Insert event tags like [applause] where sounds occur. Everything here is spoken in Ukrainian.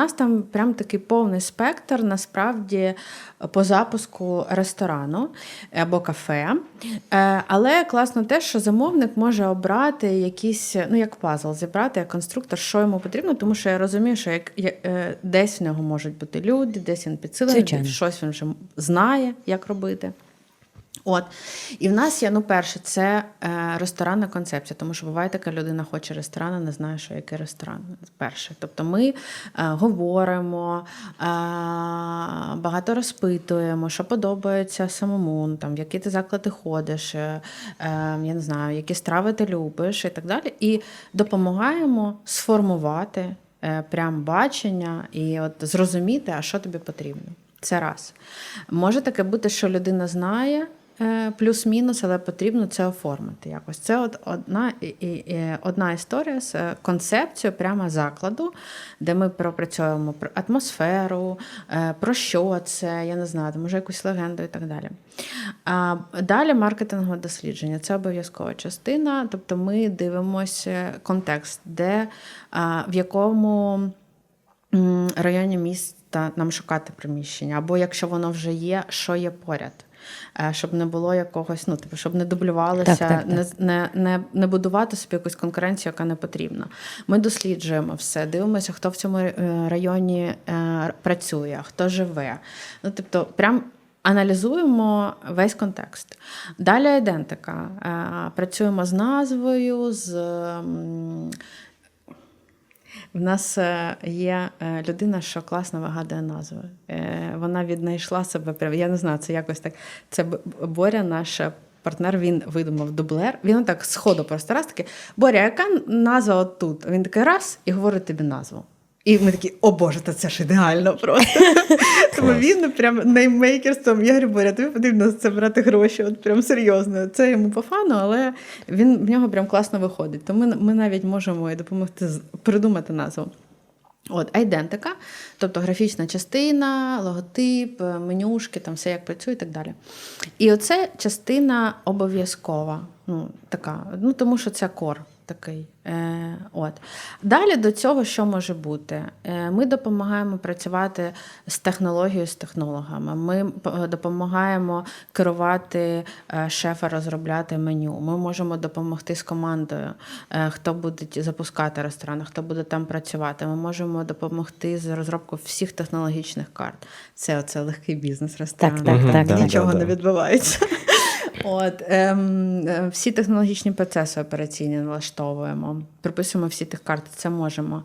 нас там прям такий повний спектр, насправді, по запуску ресторану або кафе. Е, Але класно те, що замовник може обрати якісь, ну як пазл, зібрати як конструктор, що йому потрібно, тому що я розумію, що як, я- е, десь в нього можуть бути люди, десь він підсилений, щось він вже знає, як робити. От. І в нас є, ну, перше, це е, ресторанна концепція, тому що буває така людина хоче ресторан, а не знає, що який ресторан. Перше. Тобто ми е, говоримо, е, багато розпитуємо, що подобається самому, ну, там, в які ти заклади ходиш, е, е, я не знаю, які страви ти любиш і так далі. І допомагаємо сформувати е, прям бачення і от зрозуміти, а що тобі потрібно. Це раз. Може таке бути, що людина знає плюс-мінус, але потрібно це оформити якось. Це от одна, одна історія з е, концепцією прямо закладу, де ми пропрацьовуємо про атмосферу, е, про що це, я не знаю, може якусь легенду і так далі. А далі маркетингове дослідження це обов'язкова частина. Тобто ми дивимося контекст, де в якому районі міста нам шукати приміщення, або якщо воно вже є, що є поряд. Е, Щоб не було якогось, ну типу, щоб не дублювалося, Так, так, так. Не, не, не, не будувати собі якусь конкуренцію, яка не потрібна. Ми досліджуємо все, дивимося, хто в цьому е, районі е, працює, хто живе. Ну, тобто, прям аналізуємо весь контекст. Далі ідентика. Працюємо з назвою, з. В нас е, є е, людина, що класно вигадує назви. Е, Вона віднайшла себе. Я не знаю, це якось так. Це Боря, наш партнер, він видумав дублер. Він так сходу просто раз таки: Боря, яка назва от тут? Він такий раз і говорить тобі назву. І ми такі, о Боже, та це ж ідеально просто. [laughs] Тому він прям неймейкерством. Я говорю, Боря, тобі потрібно за це брати гроші, от прям серйозно. Це йому по фану, але він в нього прям класно виходить. Тому ми, ми навіть можемо і допомогти придумати назву. От, айдентика, тобто графічна частина, логотип, е, менюшки, там все як працює і так далі. І оце частина обов'язкова. Ну, така, ну, тому що це кор такий. Е, от. Далі до цього, що може бути? Е, ми допомагаємо працювати з технологією, з технологами. Ми допомагаємо керувати е, шефа, розробляти меню. Ми можемо допомогти з командою, е, хто буде запускати ресторан, хто буде там працювати. Ми можемо допомогти з розробкою всіх технологічних карт. Це оце легкий бізнес ресторан. Так, так, так, так. Нічого Да, не відбувається. От, ем, е, всі технологічні процеси операційні налаштовуємо, приписуємо всі тих карт, це можемо.